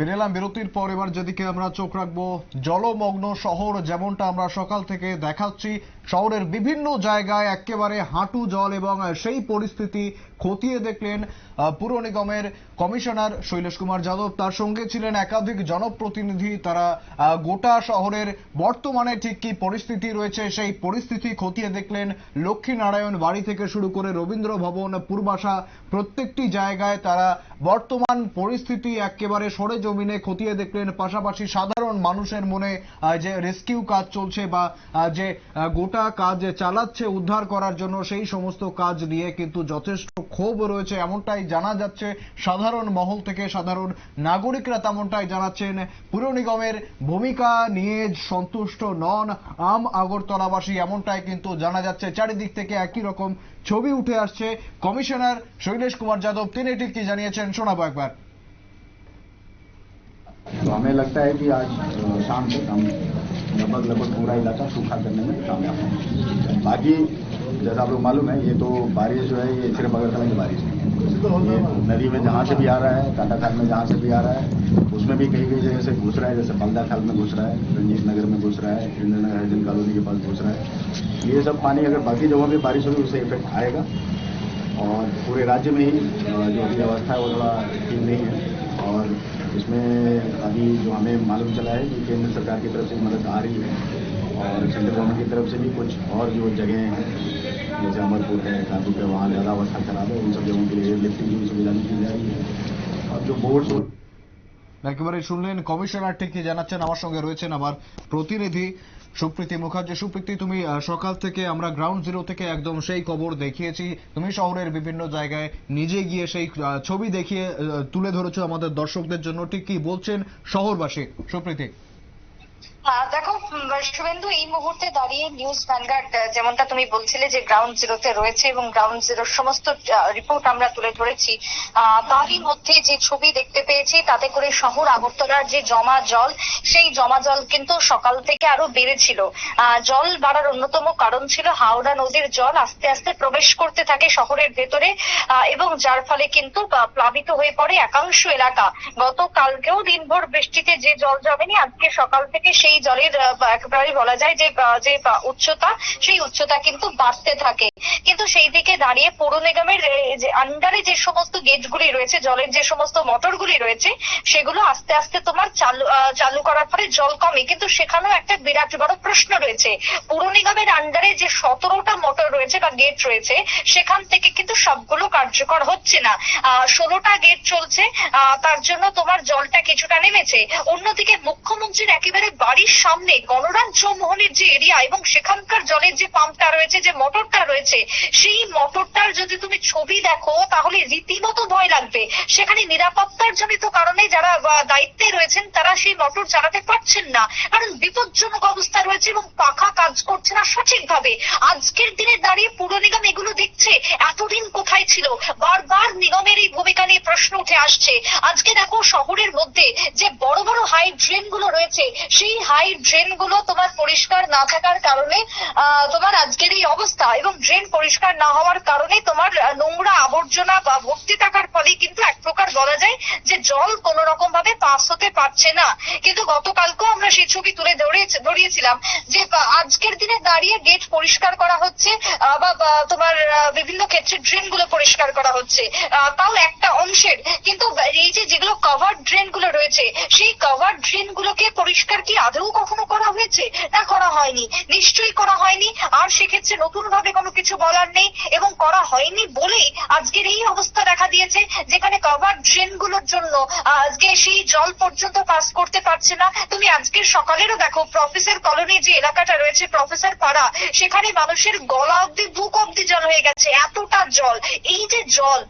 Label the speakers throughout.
Speaker 1: ফিরে এলাম বিরতির পর, এবার যেদিকে আমরা চোখ রাখব, জলমগ্ন শহর যেমনটা আমরা সকাল থেকে দেখাচ্ছি, শহরের বিভিন্ন জায়গায় একেবারে হাঁটু জল এবং সেই পরিস্থিতি খতিয়ে দেখলেন পুর নিগমের কমিশনার শৈলেশ কুমার যাদব। তার সঙ্গে ছিলেন একাধিক জনপ্রতিনিধি। তারা গোটা শহরের বর্তমানে ঠিক কি পরিস্থিতি রয়েছে সেই পরিস্থিতি খতিয়ে দেখলেন লক্ষ্মীনারায়ণ বাড়ি থেকে শুরু করে রবীন্দ্র ভবন, পূর্বাশা প্রত্যেকটি জায়গায় তারা বর্তমান পরিস্থিতি একেবারে সরে জমিনে খতিয়ে দেখলেন পাশাপাশি সাধারণ মানুষের মনে যে রেস্কিউ কাজ চলছে বা যে গোটা কাজ চালাচ্ছে উদ্ধার করার জন্য, সেই সমস্ত কাজ নিয়ে কিন্তু যথেষ্ট ক্ষোভ রয়েছে। এমনটাই জানা যাচ্ছে সাধারণ মহল থেকে। সাধারণ নাগরিকরা তেমনটাই জানাচ্ছেন, পুর নিগমের ভূমিকা নিয়ে সন্তুষ্ট নন আম আগরতলাবাসী। এমনটাই কিন্তু জানা যাচ্ছে। চারিদিক থেকে একই রকম ছবি উঠে আসছে। কমিশনার শৈলেশ কুমার যাদব, তিনি ঠিক কি জানিয়েছেন? শোনাবো একবার।
Speaker 2: तो हमें लगता है कि आज शाम तक हम लगभग लगभग पूरा इलाका सूखा करने में कामयाब होंगे बाकी, जैसा आप लोग मालूम है, ये तो बारिश जो है, ये सिर्फ़ अगरतला की बारिश नहीं है। नदी में जहाँ से भी आ रहा है काटा खाल में जहाँ से भी आ रहा है, उसमें भी कई कई जगह से घुस रहा है, जैसे बलदा खाल में घुस रहा है, रंजीत नगर में घुस रहा है इंद्र नगर हरिजन कॉलोनी के पास घुस रहा है। ये सब पानी अगर बाकी जगहों पर बारिश होगी, उससे इफ़ेक्ट आएगा। और पूरे राज्य में ही जो अभी अवस्था है, वो थोड़ा ठीक नहीं है। और इसमें अभी जो हमें मालूम चला है कि केंद्र सरकार की तरफ से मदद आ रही है और सेंट्रल गवर्नमेंट की तरफ से भी कुछ और जो जगह हैं जैसे अमरपुर है कानपुर है वहाँ ज़्यादा अवस्था खराब है उन सब जगहों के लिए एयरलिफ्टिंग की सुविधा भी की जा रही है और जो बोर्ड्स
Speaker 1: একেবারে শুনলেন কমিশনার ঠিক কি জানাচ্ছেন আমার সঙ্গে রয়েছেন আমার প্রতিনিধি সুপ্রীতি মুখার্জি, সুপ্রীতি, তুমি সকাল থেকে আমরা গ্রাউন্ড জিরো থেকে একদম সেই খবর দেখিয়েছি। তুমি শহরের বিভিন্ন জায়গায় নিজে গিয়ে সেই ছবি দেখিয়ে তুলে ধরেছো আমাদের দর্শকদের জন্য। ঠিক কি বলছেন শহরবাসী সুপ্রীতি?
Speaker 3: দেখো শুভেন্দু এই মুহূর্তে দাঁড়িয়ে নিউজ ভ্যানগার্ড যেমনটা তুমি বলছিলে যে গ্রাউন্ড জিরোতে রয়েছে এবং গ্রাউন্ড জিরোর সমস্ত রিপোর্ট আমরা তুলে ধরেছি তারই মধ্যে যে ছবি দেখতে পেয়েছি, তাতে করে শহর আগরতলার যে জমা জল, সেই জমা জল কিন্তু সকাল থেকে আরও বেড়েছিল। জল বাড়ার অন্যতম কারণ ছিল হাওড়া নদীর জল আস্তে আস্তে প্রবেশ করতে থাকে শহরের ভেতরে এবং যার ফলে কিন্তু প্লাবিত হয়ে পড়ে একাংশ এলাকা। গতকালকেও দিনভর বৃষ্টিতে যে জল জমেনি, আজকে সকাল থেকে সেই জলের একেবারে বলা যায় যে যে উচ্চতা, সেই উচ্চতা কিন্তু বাড়তে থাকে। কিন্তু সেই দিকে দাঁড়িয়ে পৌর নিগমের যে আন্ডারে যে সমস্ত গেটগুলি রয়েছে, জলের যে সমস্ত মোটরগুলি রয়েছে, সেগুলো আস্তে আস্তে তোমার চালু চালু করার ফলে জল কমে। কিন্তু সেখানেও একটা বিরাট বড় প্রশ্ন রয়েছে। পৌর নিগমের আন্ডারে যে সতেরোটা মোটর রয়েছে বা গেট রয়েছে, সেখান থেকে কিন্তু সবগুলো কার্যকর হচ্ছে না। ষোলোটা গেট চলছে তার জন্য তোমার জলটা কিছুটা নেমেছে। অন্যদিকে মুখ্যমন্ত্রীর একেবারে বাড়ির সামনে গণরাজ্য মোহনের যে এরিয়া এবং সেখানকার জলের যে পাম্পটা রয়েছে, যে মোটরটা রয়েছে, সেই মোটরটার যদি তুমি ছবি দেখো, তাহলে রীতিমতো ভয় লাগবে। সেখানে নিরাপত্তার জনিত কারণে যারা দায়িত্বে রয়েছেন, তারা সেই মোটর চালাতে পারছেন না। কারণ বিপজ্জনক অবস্থা রয়েছে এবং পাখা কাজ করছে না সঠিকভাবে। আজকের দিনে দাঁড়িয়ে পুর নিগম এগুলো দেখছে, এতদিন কোথায় ছিল? বারবার নিগমের এই ভূমিকা নিয়ে প্রশ্ন উঠে আসছে। আজকে দেখো শহরের মধ্যে যে বড় বড় হাই ড্রেনগুলো রয়েছে, সেই হাই ড্রেনগুলো তোমার পরিষ্কার না থাকার কারণে তোমার আজকের এই অবস্থা এবং ড্রেন পরিষ্কার না হওয়ার কারণে তোমার নোংরা আবর্জনা বা ভর্তি থাকার ফলে কিন্তু এক প্রকার বলা যায় যে জল কোন রকম ভাবে পাস হতে পারছে না। কিন্তু গতকালকেও আমরা সেই ছবি তুলে ধরিয়েছি- ধরিয়েছিলাম যে আজকের দিনে দাঁড়িয়ে গেট পরিষ্কার করা হচ্ছে বা তোমার বিভিন্ন ক্ষেত্রে ড্রেনগুলো পরিষ্কার করা হচ্ছে। তাও একটা অংশের। কিন্তু এই যে যেগুলো কভার ড্রেনগুলো রয়েছে, সেই কভার ড্রেন গুলোকে পরিষ্কার কি আদৌ কখনো করা হয়েছে? না, করা হয়নি। নিশ্চয়ই করা হয়নি। আর সেক্ষেত্রে নতুন ভাবে কোনো কিছু বলার নেই এবং করা হয়নি বলেই আজকের এই অবস্থা দেখা দিয়েছে, যেখানে কভার ড্রেনগুলোর জন্য আজকে সেই জল পর্যন্ত পাস করতে পারছে না। তুমি আজকের সকালেরও দেখো প্রফেসর কলোনি যে এলাকাটা রয়েছে প্রফেসর পাড়া, সেখানে মানুষের গলা অব্দি বুক অব্দি জল হয়ে গেছে। এতটা জল। এই যে জল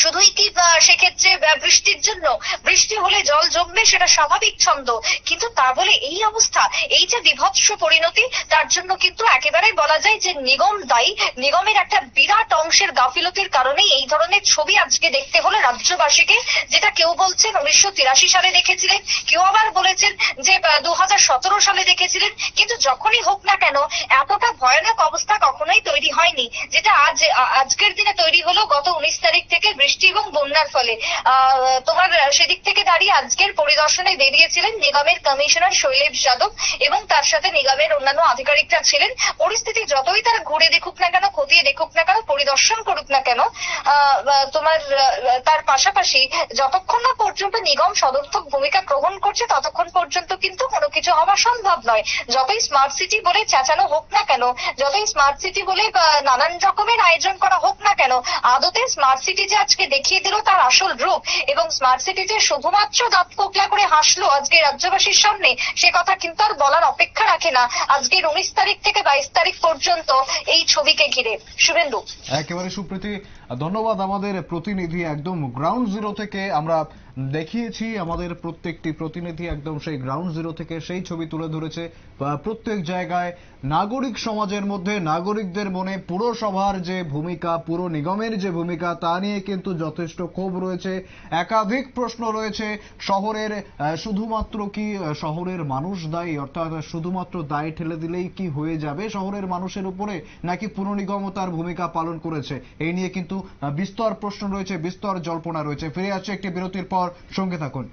Speaker 3: শুধুই কি সেক্ষেত্রে বৃষ্টির জন্য? বৃষ্টি হলে জল জমবে, সেটা স্বাভাবিক ছন্দ। কিন্তু তা বলে এই অবস্থা, এই যে বিভৎস পরিণতি, তার জন্য কিন্তু একেবারে বলা যায় যে নিগম দায়ী। নিগমের একটা বিরাট অংশের গাফিলতির কারণে এই ধরনের ছবি আজকে দেখতে হলো রাজ্যবাসীকে, যেটা কেউ বলছেন উনিশশো তিরাশি সালে দেখেছিলেন, কেউ আবার বলেছেন যে দু হাজার সতেরো সালে দেখেছিলেন। কিন্তু যখনই হোক না কেন, এতটা ভয়ানক অবস্থা কখনোই তৈরি হয়নি, যেটা আজ আজকের দিনে তৈরি হলো গত উনিশ তারিখ থেকে বৃষ্টি এবং বন্যার ফলে। তোমার সেদিক থেকে দাঁড়িয়ে আজকের পরিদর্শনে বেরিয়েছিলেন নিগমের কমিশনার শৈলেশ যাদব এবং তার সাথে নিগমের অন্যান্য আধিকারিকরা ছিলেন। পরিস্থিতি যতই তারা ঘুরে দেখুক না কেন, খতিয়ে দেখুক না কেন, পরিদর্শন করুক না কেন তোমার তার পাশাপাশি যতক্ষণ না পর্যন্ত নিগম সদর্থক ভূমিকা গ্রহণ করছে, ততক্ষণ পর্যন্ত কিন্তু কোনো কিছু হওয়া সম্ভব নয়। যতই স্মার্ট সিটি বলে চেঁচানো হোক না কেন, যতই স্মার্ট সিটি বলে নানান রকমের আয়োজন করা হোক না কেন, আদতে স্মার্ট সিটি যে আজকে দেখিয়ে দিল তার আসল রূপ এবং স্মার্ট সিটি যে শুধুমাত্র দাঁত কোকলা করে হাসলো আজকে রাজ্যবাসীর সামনে। সে কথা কিন্তু আর বলার অপেক্ষা রাখে না। আজকের উনিশ তারিখ থেকে বাইশ তারিখ পর্যন্ত এই ছবিকে ঘিরে। শুভেন্দু।
Speaker 1: একেবারে সুপ্রীতি ধন্যবাদ আমাদের প্রতিনিধি একদম গ্রাউন্ড জিরো থেকে আমরা দেখিয়েছি, আমাদের প্রত্যেকটি প্রতিনিধি একদম সেই গ্রাউন্ড জিরো থেকে সেই ছবি তুলে ধরেছে। প্রত্যেক জায়গায় নাগরিক সমাজের মধ্যে নাগরিকদের মনে পুরসভার যে ভূমিকা, পুর নিগমের যে ভূমিকা, তা নিয়ে কিন্তু যথেষ্ট ক্ষোভ রয়েছে। একাধিক প্রশ্ন রয়েছে, শহরের শুধুমাত্র কি শহরের মানুষ দায়ী? অর্থাৎ শুধুমাত্র দায় ঠেলে দিলেই কি হয়ে যাবে শহরের মানুষের উপরে? নাকি পুর নিগমও তার ভূমিকা পালন করেছে? এই নিয়ে কিন্তু আহ, বিস্তর প্রশ্ন রয়েছে বিস্তর জল্পনা রয়েছে। ফিরে আসছে একটি বিরতির পর সঙ্গে থাকুন।